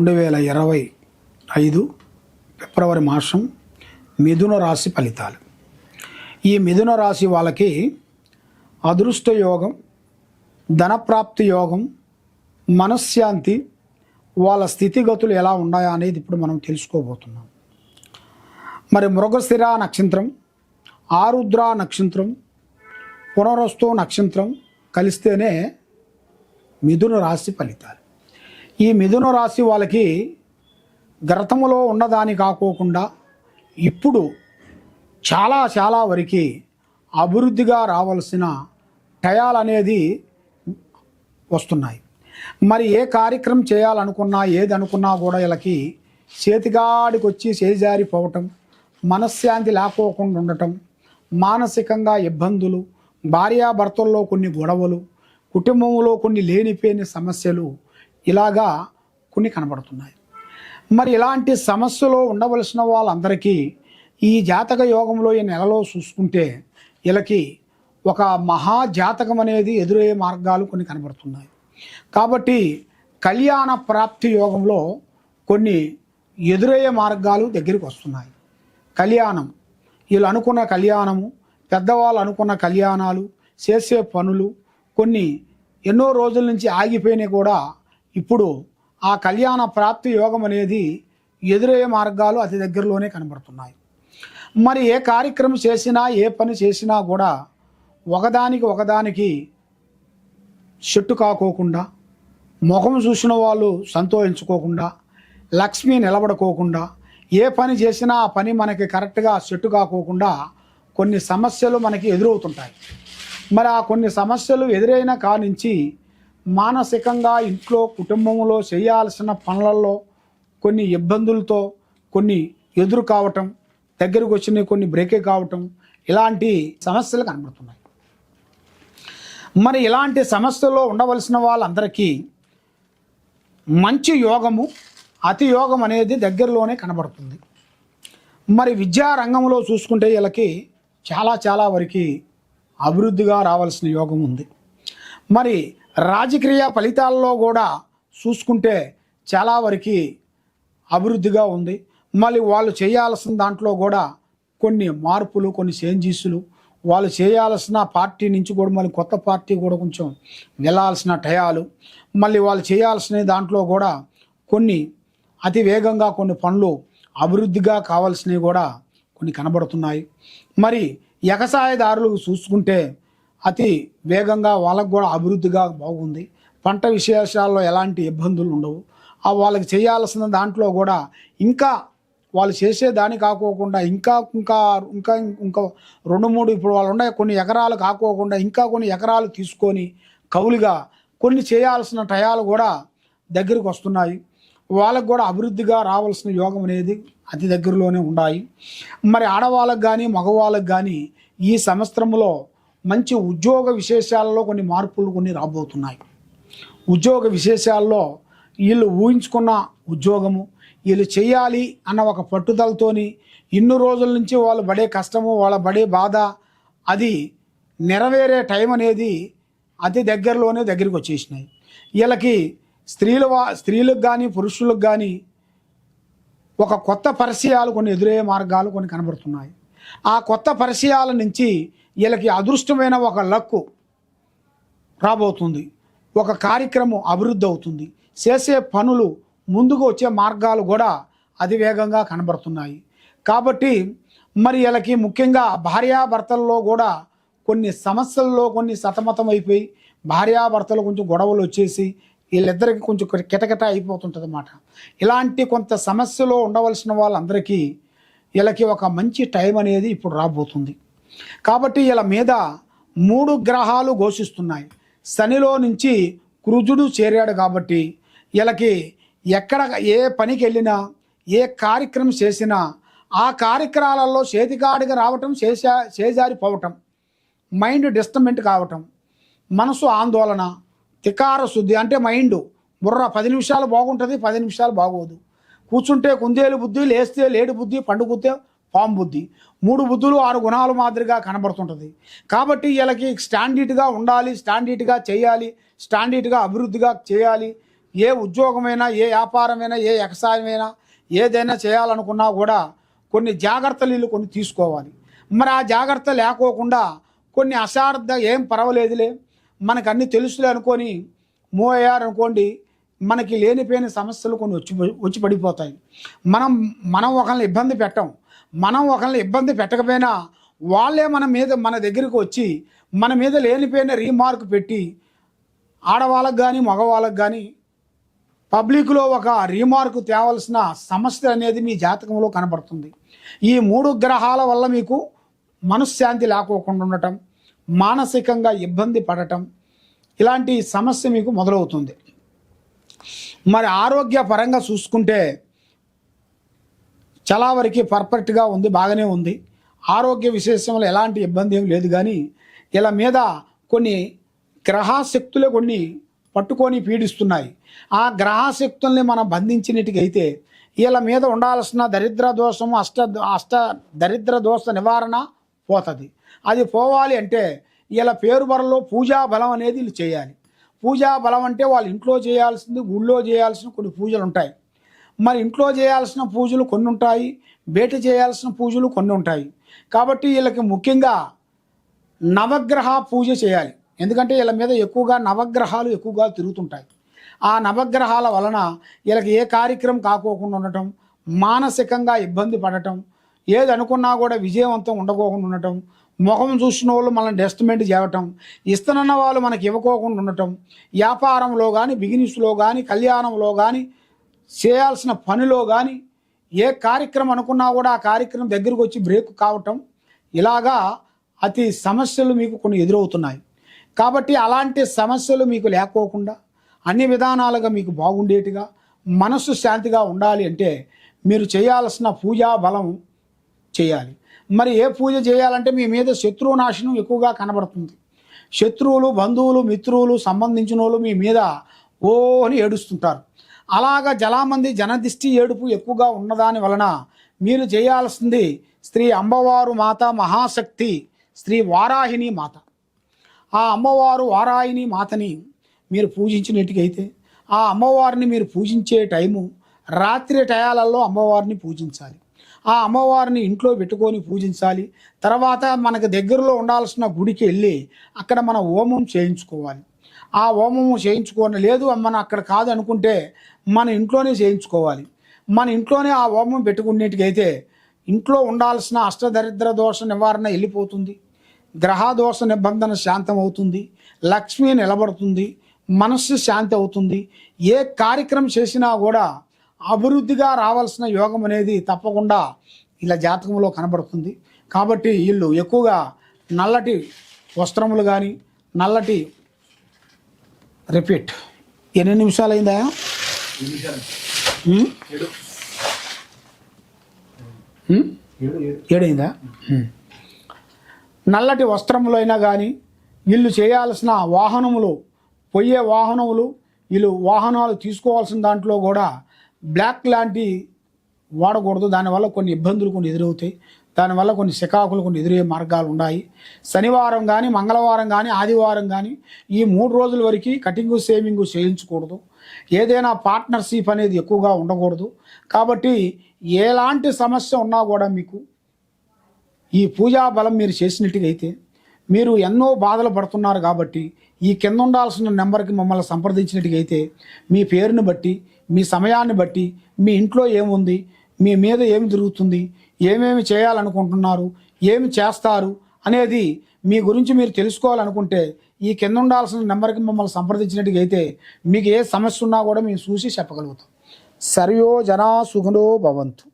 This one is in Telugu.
రెండు వేల ఇరవై ఐదు ఫిబ్రవరి మాసం మిథున రాశి ఫలితాలు. ఈ మిథున రాశి వాళ్ళకి అదృష్ట యోగం ధనప్రాప్తి యోగం మనశ్శాంతి వాళ్ళ స్థితిగతులు ఎలా ఉన్నాయా అనేది ఇప్పుడు మనం తెలుసుకోబోతున్నాం. మరి మృగశిర నక్షత్రం ఆరుద్ర నక్షత్రం పునరస్తు నక్షత్రం కలిస్తేనే మిథున రాశి ఫలితాలు. ఈ మిథున రాశి వాళ్ళకి గతములో ఉన్నదాని కాకోకుండా ఇప్పుడు చాలా చాలా వరకు అభివృద్ధిగా రావాల్సిన టయాలు అనేది వస్తున్నాయి. మరి ఏ కార్యక్రమం చేయాలనుకున్నా ఏది అనుకున్నా కూడా వీళ్ళకి చేతిగాడికి వచ్చి చేజారిపోవటం మనశ్శాంతి లేకోకుండా ఉండటం మానసికంగా ఇబ్బందులు భార్యాభర్తల్లో కొన్ని గొడవలు కుటుంబంలో కొన్ని లేనిపోయిన సమస్యలు ఇలాగా కొన్ని కనబడుతున్నాయి. మరి ఇలాంటి సమస్యలో ఉండవలసిన వాళ్ళందరికీ ఈ జాతక యోగంలో ఈ నెలలో చూసుకుంటే వీళ్ళకి ఒక మహా జాతకం అనేది ఎదురయ్యే మార్గాలు కొన్ని కనబడుతున్నాయి. కాబట్టి కళ్యాణ ప్రాప్తి యోగంలో కొన్ని ఎదురయ్యే మార్గాలు దగ్గరికి వస్తున్నాయి. కళ్యాణం వీళ్ళు అనుకున్న కళ్యాణము పెద్దవాళ్ళు అనుకున్న కళ్యాణాలు చేసే పనులు కొన్ని ఎన్నో రోజుల నుంచి ఆగిపోయినాయి కూడా ఇప్పుడు ఆ కళ్యాణ ప్రాప్తి యోగం అనేది ఎదురయ్యే మార్గాలు అతి దగ్గరలోనే కనబడుతున్నాయి. మరి ఏ కార్యక్రమం చేసినా ఏ పని చేసినా కూడా ఒకదానికి ఒకదానికి చెట్టు కాకోకుండా ముఖం చూసిన వాళ్ళు సంతోషించుకోకుండా లక్ష్మి నిలబడుకోకుండా ఏ పని చేసినా ఆ పని మనకి కరెక్ట్గా సెట్టు కాకోకుండా కొన్ని సమస్యలు మనకి ఎదురవుతుంటాయి. మరి ఆ కొన్ని సమస్యలు ఎదురైన కానించి మానసికంగా ఇంట్లో కుటుంబంలో చేయాల్సిన పనులలో కొన్ని ఇబ్బందులతో కొన్ని ఎదురు కావటం దగ్గరకు వచ్చిన కొన్ని బ్రేకే కావటం ఇలాంటి సమస్యలు కనబడుతున్నాయి. మరి ఇలాంటి సమస్యల్లో ఉండవలసిన వాళ్ళందరికీ మంచి యోగము అతి యోగం అనేది దగ్గరలోనే కనబడుతుంది. మరి విద్యా రంగంలో చూసుకుంటే వీళ్ళకి చాలా చాలా వరకు అభివృద్ధిగా రావాల్సిన యోగం ఉంది. మరి రాజకీయ ఫలితాల్లో కూడా చూసుకుంటే చాలా వరకు అభివృద్ధిగా ఉంది. మళ్ళీ వాళ్ళు చేయాల్సిన దాంట్లో కూడా కొన్ని మార్పులు కొన్ని చేంజెస్లు. వాళ్ళు చేయాల్సిన పార్టీ నుంచి కూడా మళ్ళీ కొత్త పార్టీ కూడా కొంచెం వెళ్ళాల్సిన టయాలు. మళ్ళీ వాళ్ళు చేయాల్సిన దాంట్లో కూడా కొన్ని అతి వేగంగా కొన్ని పనులు అభివృద్ధిగా కావాల్సినవి కూడా కొన్ని కనబడుతున్నాయి. మరి ఎగసాయదారులు చూసుకుంటే అతి వేగంగా వాళ్ళకు కూడా అభివృద్ధిగా బాగుంది. పంట విశేషాల్లో ఎలాంటి ఇబ్బందులు ఉండవు. ఆ వాళ్ళకి చేయాల్సిన దాంట్లో కూడా ఇంకా వాళ్ళు చేసే దాని కాకోకుండా ఇంకా ఇంకా ఇంకా ఇంకా రెండు మూడు ఇప్పుడు వాళ్ళు ఉన్నాయి. కొన్ని ఎకరాలు కాకోకుండా ఇంకా కొన్ని ఎకరాలు తీసుకొని కవులుగా కొన్ని చేయాల్సిన టయాలు కూడా దగ్గరికి వస్తున్నాయి. వాళ్ళకు కూడా అభివృద్ధిగా రావాల్సిన యోగం అనేది అతి దగ్గరలోనే ఉన్నాయి మరి ఆడవాళ్ళకు కానీ మగవాళ్ళకు కానీ ఈ సంవత్సరంలో మంచి ఉద్యోగ విశేషాలలో కొన్ని మార్పులు కొన్ని రాబోతున్నాయి. ఉద్యోగ విశేషాల్లో వీళ్ళు ఊహించుకున్న ఉద్యోగము వీళ్ళు చేయాలి అన్న ఒక పట్టుదలతోని ఇన్ని రోజుల నుంచి వాళ్ళు పడే కష్టము వాళ్ళ పడే బాధ అది నెరవేరే టైం అనేది అతి దగ్గరలోనే దగ్గరికి వచ్చేసినాయి. వీళ్ళకి స్త్రీల స్త్రీలకు కానీ పురుషులకు కానీ ఒక కొత్త పరిచయాలు కొన్ని ఎదురయ్యే మార్గాలు కొన్ని కనబడుతున్నాయి. ఆ కొత్త పరిచయాల నుంచి వీళ్ళకి అదృష్టమైన ఒక లక్కు రాబోతుంది. ఒక కార్యక్రమం అభివృద్ధి అవుతుంది. చేసే పనులు ముందుకు వచ్చే మార్గాలు కూడా అతివేగంగా కనబడుతున్నాయి. కాబట్టి మరి వీళ్ళకి ముఖ్యంగా భార్యాభర్తల్లో కూడా కొన్ని సమస్యల్లో కొన్ని సతమతం అయిపోయి భార్యాభర్తలు కొంచెం గొడవలు వచ్చేసి వీళ్ళిద్దరికి కొంచెం కిటకిట అయిపోతుంటుంది అన్నమాట ఇలాంటి కొంత సమస్యలో ఉండవలసిన వాళ్ళందరికీ వీళ్ళకి ఒక మంచి టైం అనేది ఇప్పుడు రాబోతుంది. కాబట్టి వీళ్ళ మీద మూడు గ్రహాలు ఘోషిస్తున్నాయి. శనిలో నుంచి కృజుడు చేరాడు కాబట్టి వీళ్ళకి ఎక్కడ ఏ పనికి వెళ్ళినా ఏ కార్యక్రమం చేసినా ఆ కార్యక్రమాలలో చేతికాడిగా రావటం చేసా చేజారిపోవటం మైండ్ డిస్టర్బెంట్ కావటం మనసు ఆందోళన తికార శుద్ధి అంటే మైండ్ బుర్ర పది నిమిషాలు బాగుంటుంది పది నిమిషాలు బాగోదు. కూర్చుంటే కుందేలు బుద్ధి లేస్తే లేడి బుద్ధి పండుకుతే పాము బుద్ధి. మూడు బుద్ధులు ఆరు గుణాలు మాదిరిగా కనబడుతుంటుంది. కాబట్టి వీళ్ళకి స్టాండర్డ్గా ఉండాలి స్టాండర్డ్గా చేయాలి స్టాండర్డ్గా అభివృద్ధిగా చేయాలి. ఏ ఉద్యోగమైనా ఏ వ్యాపారమైనా ఏ వ్యవసాయమైనా ఏదైనా చేయాలనుకున్నా కూడా కొన్ని జాగ్రత్తలు వీళ్ళు కొన్ని తీసుకోవాలి. మరి ఆ జాగ్రత్త లేకోకుండా కొన్ని అశార్థ ఏం పర్వాలేదులే. మనకు అన్ని తెలుసులే అనుకొని మూవ్ అయ్యారనుకోండి మనకి లేనిపోయిన సమస్యలు కొన్ని వచ్చి వచ్చి పడిపోతాయి. మనం మనం ఒకరిని ఇబ్బంది పెట్టం. మనం ఒకరిని ఇబ్బంది పెట్టకపోయినా వాళ్ళే మన మీద మన దగ్గరికి వచ్చి మన మీద లేనిపోయిన రీమార్క్ పెట్టి ఆడవాళ్ళకు కానీ మగవాళ్ళకు కానీ పబ్లిక్లో ఒక రీమార్క్ తేవలసిన సమస్య అనేది మీ జాతకంలో కనబడుతుంది. ఈ మూడు గ్రహాల వల్ల మీకు మనశ్శాంతి లేకోకుండా ఉండటం మానసికంగా ఇబ్బంది పడటం ఇలాంటి సమస్య మీకు మొదలవుతుంది. మరి ఆరోగ్య పరంగా చూసుకుంటే చాలా వరకు పర్ఫెక్ట్గా ఉంది బాగానే ఉంది. ఆరోగ్య విశేషంలో ఎలాంటి ఇబ్బంది ఏం లేదు కానీ ఇలా మీద కొన్ని గ్రహశక్తులే కొన్ని పట్టుకొని పీడిస్తున్నాయి. ఆ గ్రహశక్తుల్ని మనం బంధించినట్టుకైతే వీళ్ళ మీద ఉండాల్సిన దరిద్ర దోషము అష్ట అష్ట దరిద్ర దోష నివారణ పోతుంది. అది పోవాలి అంటే వీళ్ళ పేరు బరలో పూజా బలం అనేది వీళ్ళు చేయాలి. పూజా బలం అంటే వాళ్ళ ఇంట్లో చేయాల్సింది గుళ్ళో చేయాల్సిన కొన్ని పూజలు ఉంటాయి మరి ఇంట్లో చేయాల్సిన పూజలు కొన్ని ఉంటాయి బయట చేయాల్సిన పూజలు కొన్ని ఉంటాయి. కాబట్టి వీళ్ళకి ముఖ్యంగా నవగ్రహ పూజ చేయాలి. ఎందుకంటే వీళ్ళ మీద ఎక్కువగా నవగ్రహాలు ఎక్కువగా తిరుగుతుంటాయి. ఆ నవగ్రహాల వలన వీళ్ళకి ఏ కార్యక్రమం కాకోకుండా ఉండటం మానసికంగా ఇబ్బంది పడటం ఏది అనుకున్నా కూడా విజయవంతం ఉండకోకుండా ఉండటం ముఖం చూసిన వాళ్ళు మనల్ని డెస్ట్మెంట్ చేయటం ఇస్తున్న వాళ్ళు మనకి ఇవ్వకోకుండా ఉండటం వ్యాపారంలో కానీ బిజినెస్లో కానీ కళ్యాణంలో కానీ చేయాల్సిన పనిలో కానీ ఏ కార్యక్రమం అనుకున్నా కూడా ఆ కార్యక్రమం దగ్గరకు వచ్చి బ్రేక్ కావటం ఇలాగా అతి సమస్యలు మీకు కొన్ని ఎదురవుతున్నాయి. కాబట్టి అలాంటి సమస్యలు మీకు లేకోకుండా అన్ని విధానాలుగా మీకు బాగుండేట్టుగా మనస్సు శాంతిగా ఉండాలి అంటే మీరు చేయాల్సిన పూజా బలం చేయాలి. మరి ఏ పూజ చేయాలంటే మీ మీద శత్రువు నాశనం ఎక్కువగా కనబడుతుంది. శత్రువులు బంధువులు మిత్రువులు సంబంధించిన వాళ్ళు మీ మీద ఓని ఏడుస్తుంటారు. అలాగా జలామంది జనదిష్టి ఏడుపు ఎక్కువగా ఉన్నదాని వలన మీరు చేయాల్సింది స్త్రీ అమ్మవారు మాత మహాశక్తి స్త్రీ వారాహిని మాత. ఆ అమ్మవారు వారాహిని మాతని మీరు పూజించినట్టుకైతే ఆ అమ్మవారిని మీరు పూజించే టైము రాత్రి టయాలలో అమ్మవారిని పూజించాలి. ఆ అమ్మవారిని ఇంట్లో పెట్టుకొని పూజించాలి. తర్వాత మనకు దగ్గరలో ఉండాల్సిన గుడికి వెళ్ళి అక్కడ మన హోమం చేయించుకోవాలి. ఆ హోమము చేయించుకోని లేదు మనం అక్కడ కాదు అనుకుంటే మన ఇంట్లోనే చేయించుకోవాలి. మన ఇంట్లోనే ఆ హోమం పెట్టుకునేటికైతే ఇంట్లో ఉండాల్సిన అష్టదరిద్ర దోష నివారణ వెళ్ళిపోతుంది. గ్రహ దోష నిబంధన శాంతం అవుతుంది లక్ష్మి నిలబడుతుంది. మనస్సు శాంతి అవుతుంది ఏ కార్యక్రమం చేసినా కూడా అభివృద్ధిగా రావాల్సిన యోగం అనేది తప్పకుండా ఇలా జాతకంలో కనబడుతుంది. కాబట్టి వీళ్ళు ఎక్కువగా నల్లటి వస్త్రములు కానీ నల్లటి రిపీట్ ఎన్ని నిమిషాలు. అయిందా? ఏడైందా. నల్లటి వస్త్రములైనా కానీ వీళ్ళు చేయాల్సిన వాహనములు పోయే వాహనములు వీళ్ళు వాహనాలు తీసుకోవాల్సిన దాంట్లో కూడా బ్లాక్ లాంటి వాడకూడదు. దానివల్ల కొన్ని ఇబ్బందులు కొన్ని ఎదురవుతాయి. దానివల్ల కొన్ని శికాకులు కొన్ని ఎదురయ్యే మార్గాలు ఉన్నాయి. శనివారం కానీ మంగళవారం కానీ ఆదివారం కానీ ఈ మూడు రోజుల వరకు కటింగు సేవింగు చేయించకూడదు. ఏదైనా పార్ట్నర్షిప్ అనేది ఎక్కువగా ఉండకూడదు. కాబట్టి ఎలాంటి సమస్య ఉన్నా కూడా మీకు ఈ పూజా బలం మీరు చేసినట్టుగైతే అయితే మీరు ఎన్నో బాధలు పడుతున్నారు కాబట్టి ఈ కింద ఉండాల్సిన నెంబర్కి మమ్మల్ని సంప్రదించినట్టుగైతే అయితే మీ పేరుని బట్టి మీ సమయాన్ని బట్టి మీ ఇంట్లో ఏముంది మీ మీద ఏమి జరుగుతుంది ఏమేమి చేయాలనుకుంటున్నారు? ఏమి చేస్తారు? అనేది మీ గురించి మీరు తెలుసుకోవాలనుకుంటే ఈ కింద ఉండాల్సిన నెంబర్కి మమ్మల్ని సంప్రదించినట్టుగా అయితే మీకు ఏ సమస్య ఉన్నా కూడా మేము చూసి చెప్పగలుగుతాం. సర్వో జనా సుఖనో భవంతు.